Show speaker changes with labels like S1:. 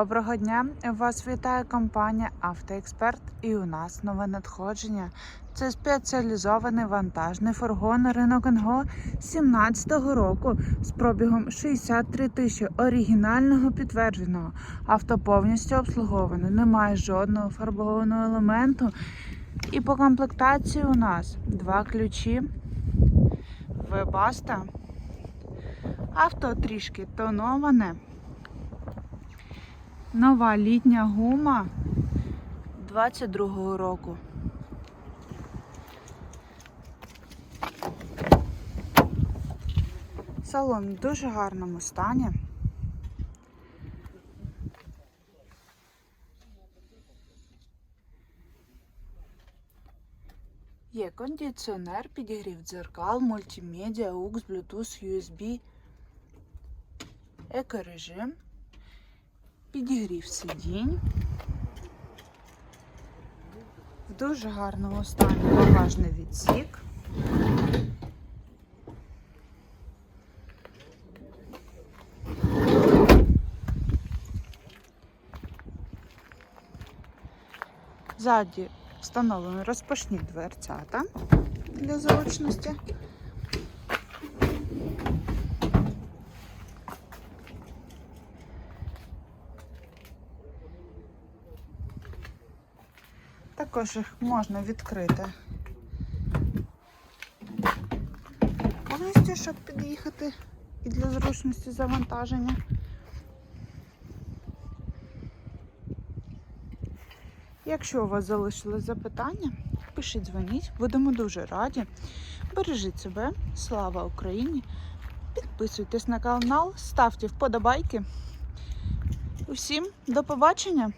S1: Доброго дня! Вас вітає компанія Автоексперт і у нас нове надходження. Це спеціалізований вантажний фургон ринок НГО 17-го року з пробігом 63 тисячі оригінального підтвердженого. Авто повністю обслуговане, немає жодного фарбованого елементу. І по комплектації у нас два ключі, вебаста. Авто трішки тоноване. Нова літня гума 22-го року. Салон в дуже гарному стані. Є кондиціонер, підігрів дзеркал, мультимедіа, UX, Bluetooth, USB, екорежим підігрів сидінь. В дуже гарному стані багажний відсік. Ззаді встановлені розпашні дверцята для зручності. Також їх можна відкрити повністю, щоб під'їхати і для зручності завантаження. Якщо у вас залишились запитання, пишіть, дзвоніть, будемо дуже раді. Бережіть себе, слава Україні! Підписуйтесь на канал, ставте вподобайки. Усім до побачення!